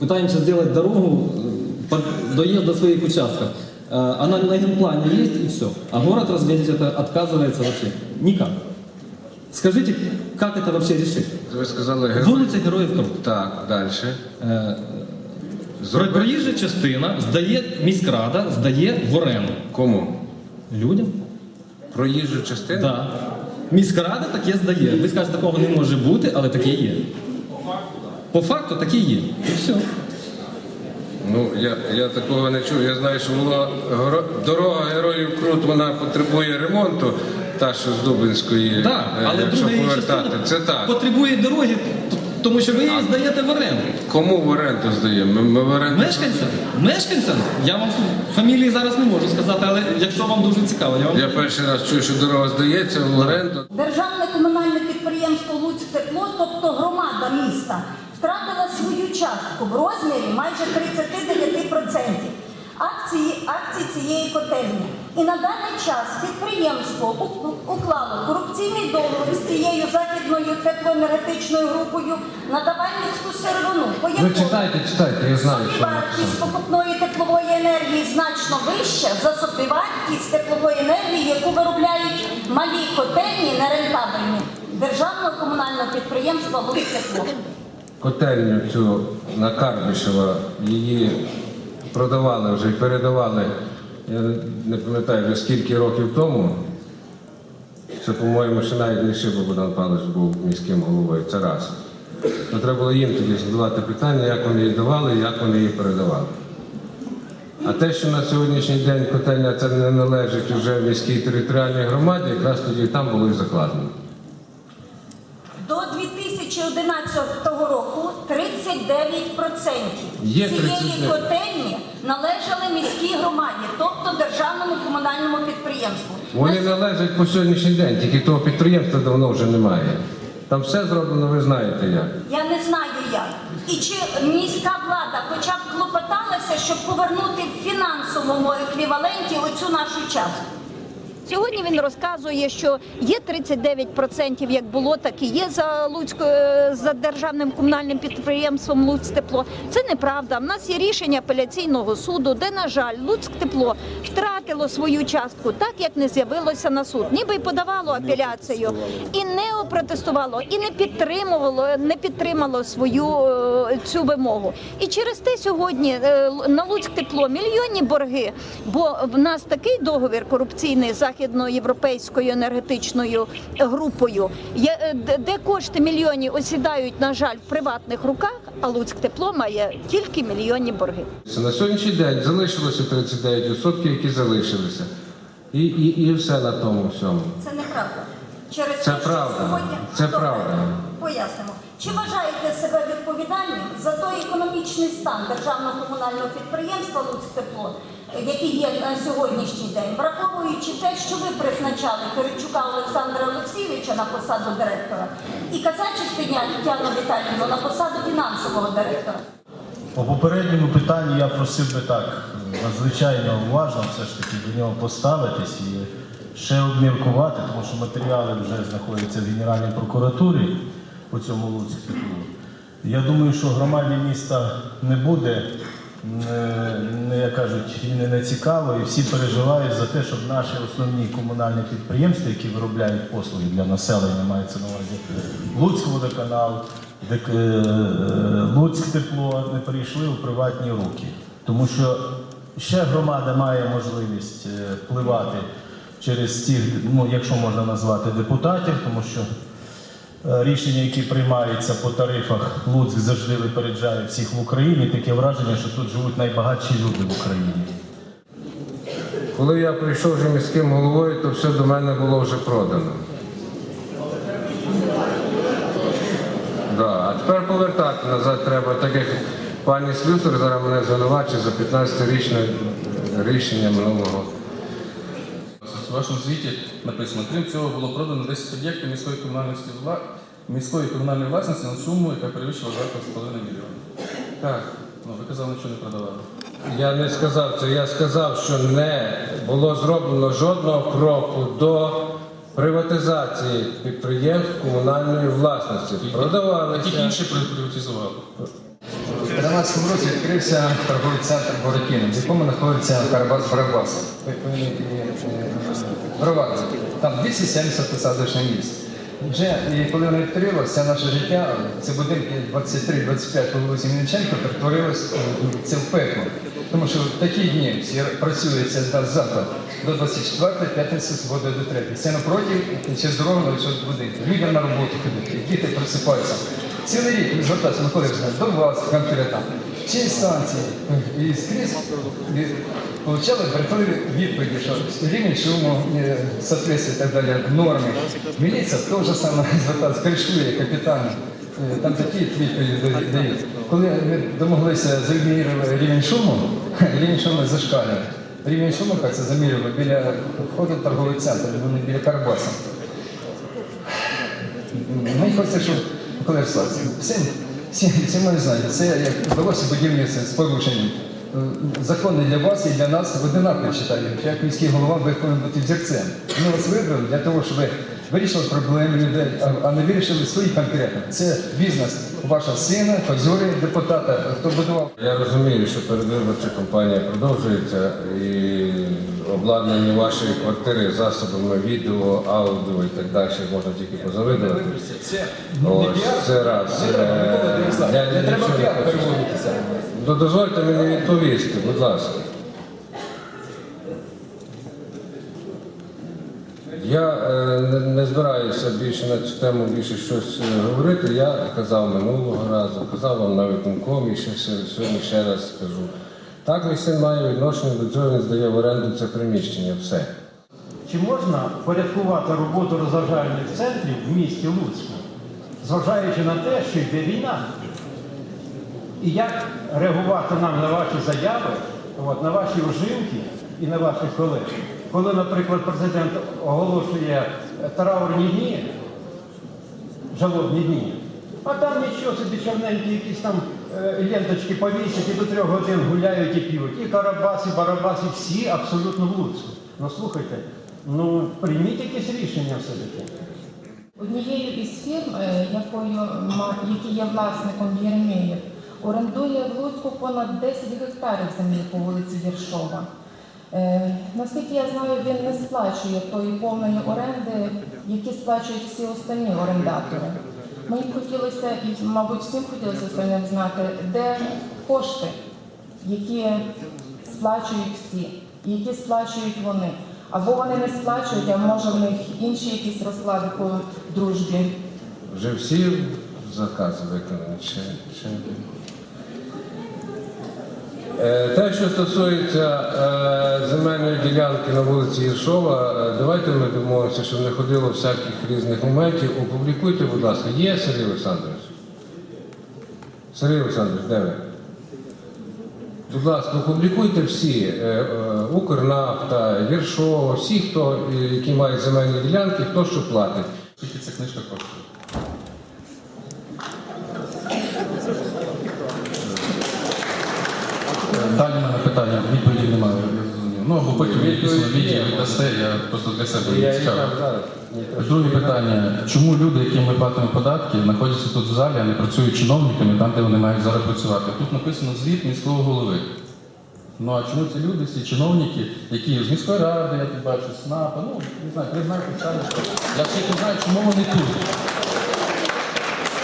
пытаемся сделать дорогу э, под доезд до своих участков. Э, Она на генплане есть и все. А город разглядеть это отказывается вообще. Никак. Скажите, как это вообще решить? Ви сказали герой. Вулиця Героїв Крут. Так, далі. Е, Зроби- Проїжджа частина здає міськрада, здає в оренду. Кому? Людям? Проїжджу частину? Да. Міськрада таке здає. Ви скажете, такого не може бути, але таке є. По факту таке є. І все. Ну, я, я такого не чув. Я знаю, що була горо- дорога героїв Крут, вона потребує ремонту, та що з Дубинської, Да, е, але якщо друга її повертати. частина Це так. потребує дороги, тому що ви її здаєте в оренду. Кому в оренду здаємо? Ми, ми в оренду. Мешканцям, мешканцям, я вам фамілії зараз не можу сказати, але якщо вам дуже цікаво, я вам Я перший раз чую, що дорога здається в оренду. Державне комунальне підприємство Луцьктепло, тобто громада міста, втратила свою частку в розмірі майже 39% акції, акцій цієї котельні. І на даний час підприємство уклало корупційний договір з цією західною теплоенергетичною групою на Давальницьку сировину, по Ви якому читайте, читайте, я знаю, що Собівартість покупної теплової енергії значно вища за собівартість теплової енергії, яку виробляють малі котельні нерентабельні державного комунального підприємства «Луцьктепло». Котельню цю на Карбишева, її продавали вже і передавали, я не пам'ятаю вже скільки років тому. Що, по-моєму, ще навіть не Шиба Богдан Павлович був міським головою, це раз. То треба було їм тоді задавати питання, як вони її давали і як вони її передавали. А те, що на сьогоднішній день котельня це не належить вже міській територіальній громаді, якраз тоді там було і закладено. 39% цієї 39. котельні належали міській громаді, тобто державному комунальному підприємству. Вони належать по сьогоднішній день, тільки того підприємства давно вже немає. Там все зроблено, ви знаєте як. Я не знаю як. І чи міська влада хоча б клопоталася, щоб повернути в фінансовому еквіваленті оцю нашу частку? Сьогодні він розказує, що є 39%, як було, так і є за Луцько е, за державним комунальним підприємством Луцьтепло. Це неправда. В нас є рішення апеляційного суду, де, на жаль, Луцьктепло втратило свою частку, так як не з'явилося на суд, ніби й подавало апеляцію і не опротестувало, і не підтримувало, не підтримало свою е, цю вимогу. І через те сьогодні е, на Луцьктепло мільйонні борги, бо в нас такий договір корупційний з західноєвропейською енергетичною групою, е, де- кошти мільйонів осідають, на жаль, в приватних руках, а Луцьктепло має тільки мільйонні борги. На сьогоднішній день залишилося 39%, які залишилися. І, і, і все на тому всьому. Це неправда. Через Це те, що правда. сьогодні Це Добре, правда. Пояснимо. Чи вважаєте себе відповідальним за той економічний стан державного комунального підприємства «Луцьктепло», який є на сьогоднішній день, враховуючи те, що ви призначали Киричука Олександра Олексійовича на посаду директора і Казачик Тетяну Віталіївну на посаду фінансового директора? По попередньому питанню я просив би так надзвичайно уважно все ж таки до нього поставитись і ще обміркувати, тому що матеріали вже знаходяться в Генеральній прокуратурі по цьому Луцьку. Я думаю, що громаді міста не буде, не, не як кажуть, і не, не цікаво, і всі переживають за те, щоб наші основні комунальні підприємства, які виробляють послуги для населення, мається на увазі Луцькводоканал, е, е, Луцьк тепло не перейшли у приватні руки. Тому що ще громада має можливість е, впливати через ці, ну, якщо можна назвати депутатів, тому що рішення, які приймаються по тарифах, Луцьк завжди випереджає всіх в Україні. Таке враження, що тут живуть найбагатші люди в Україні. Коли я прийшов вже міським головою, то все до мене було вже продано. Да. А тепер повертати назад треба, так як пані Слюсар зараз мене звинувачує за 15-річне рішення минулого. У вашому звіті написано, крім цього, було продано 10 об'єктів міської комунальної міської комунальної власності на суму, яка перевищила 2,5 мільйона. Так. Ну, ви казали, що не продавали. Я не сказав це, я сказав, що не було зроблено жодного кроку до приватизації підприємств комунальної власності. А тільки інші приватизували. 2013 році відкрився торговий центр Боротіна, в якому знаходиться Карабас Барабас. Там 270 посадочних місць. Вже і коли воно відкрилося, це наше життя, це будинки 23-25 по вулиці Мінченко перетворилось це в пекло. Тому що в такі дні всі працюється з заклад до 24 п'ятниці свободи до 3. Це напроти, через дорогу на висот будинку. Людям на роботу ходити, діти просипаються. Цілий рік ми звертаємося, Микола Іванович, до вас конкретно. Всі інстанції і скрізь і получали приходили відповіді, що рівень шуму, е, соответствие і так далі, норми. Міліція теж саме звертається, кришує капітально. Е, Там такі відповіді дають-. Коли ми домоглися замірювати рівень шуму, рівень шуму зашкалює. Рівень шуму, як це замірювали біля входу в торговий центр, біля Карабаса. Мені хочеться, щоб коли всім, всім, всім ми знаєте, це як вдалося будівництво з порушенням. Е, Закони для вас і для нас одинакові вважаю. Як міський голова ви повинні бути взірцем. Ми вас вибрали для того, щоб ви вирішили проблеми людей, а- не вирішили свої конкретно. Це бізнес вашого сина, Козюри, депутата, хто будував. Я розумію, що передвиборча кампанія продовжується і обладнання вашої квартири засобами відео, аудіо і так далі можна тільки позавидувати. Це Ось це раз. Е, Я не треба. Ну, дозвольте мені відповісти, будь ласка. Я е, не, збираюся більше на цю тему більше щось е, говорити. Я казав минулого разу, казав вам на виконкомі, ще- сьогодні ще раз скажу. Так, мій син має відношення до цього, він здає в оренду це приміщення, все. Чи можна порядкувати роботу розважальних центрів в місті Луцьку, зважаючи на те, що йде війна? І як реагувати нам на ваші заяви, от, на ваші ужимки і на ваших колег? Коли, наприклад, президент оголошує е, траурні дні, жалобні дні, а там нічого собі чорненькі, якісь там ленточки повісять і до трьох годин гуляють і п'ють. І Карабас, і Барабас, і всі абсолютно в Луцьку. Ну слухайте, ну прийміть якесь рішення все-таки. Однією із фірм, е, якою який є власником Єремєєв, орендує в Луцьку понад 10 гектарів землі по вулиці Єршова. Е, Наскільки я знаю, він не сплачує тої повної оренди, які сплачують всі останні орендатори. Мені хотілося, і, мабуть, всім хотілося остальним знати, де кошти, які сплачують всі, які сплачують вони. Або вони не сплачують, а може в них інші якісь розклади по дружбі. Вже всі закази виконані. Ще, ще. Е, Те, що стосується е, земельної ділянки на вулиці Єршова, е, давайте ми домовимося, щоб не ходило всяких різних моментів. Опублікуйте, будь ласка, є Сергій Олександрович? Сергій Олександрович, де ви? Будь ласка, опублікуйте всі Укрнафта, Єршова, всі, хто, які мають земельні ділянки, хто що платить. Скільки ця книжка коштує? Далі в мене питання, відповіді немає, я потім Відповідь відео є. віддасте, я просто для себе не трошки Друге питання. Чому люди, яким ми платимо податки, знаходяться тут в залі, а не працюють чиновниками там, де вони мають зараз працювати? Тут написано звіт міського голови. Ну а чому ці люди, всі чиновники, які з міської ради, я тут бачу, СНАПа, ну не знаю, ви самі, що я всіх не знаю, чому вони тут.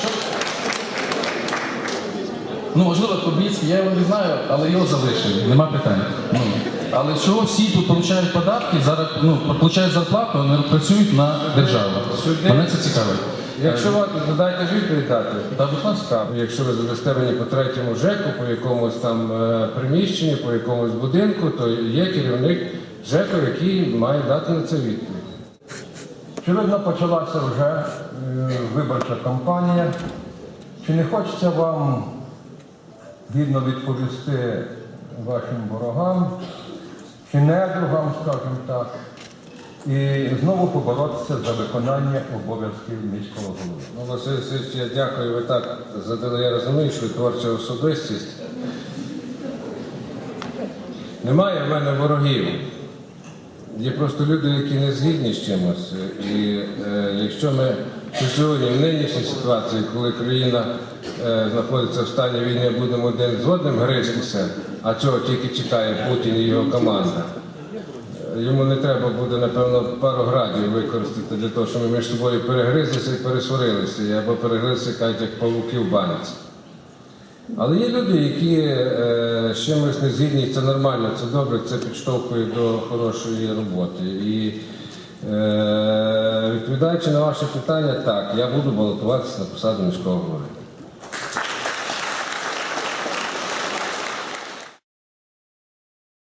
Що? Ну, можливо, Кобіцький, я його не знаю, але його залишили, нема питань. Ну, але чого всі тут отримують податки, зараз ну, отримують зарплату, не працюють на державу? Сюди- Мене це цікавить. Якщо ви додайте ж відповідь дати, Та, будь ласка. якщо ви задасте мені по третьому ЖЕКу, по якомусь там е, приміщенні, по якомусь будинку, то є керівник ЖЕКу, який має дати на це відповідь. Очевидно, почалася вже е, виборча кампанія. Чи не хочеться вам гідно відповісти вашим ворогам чи недругам, скажімо так, і знову поборотися за виконання обов'язків міського голови? Ну, Василь Васильович, я дякую, ви так задали. Я розумію, що творча особистість. Немає в мене ворогів. Є просто люди, які не згідні з чимось. І е, якщо ми сьогодні в нинішній ситуації, коли країна е, знаходиться в стані війни, будемо один з одним гристися, а цього тільки чекає Путін і його команда. Йому не треба буде, напевно, пару градів використати для того, щоб ми між собою перегризлися і пересварилися, або перегризлися, кажуть, як павуки в банці. Але є люди, які е, з чимось не згідні, це нормально, це добре, це підштовхує до хорошої роботи. І е, відповідаючи на ваше питання, так, я буду балотуватися на посаду міського голови.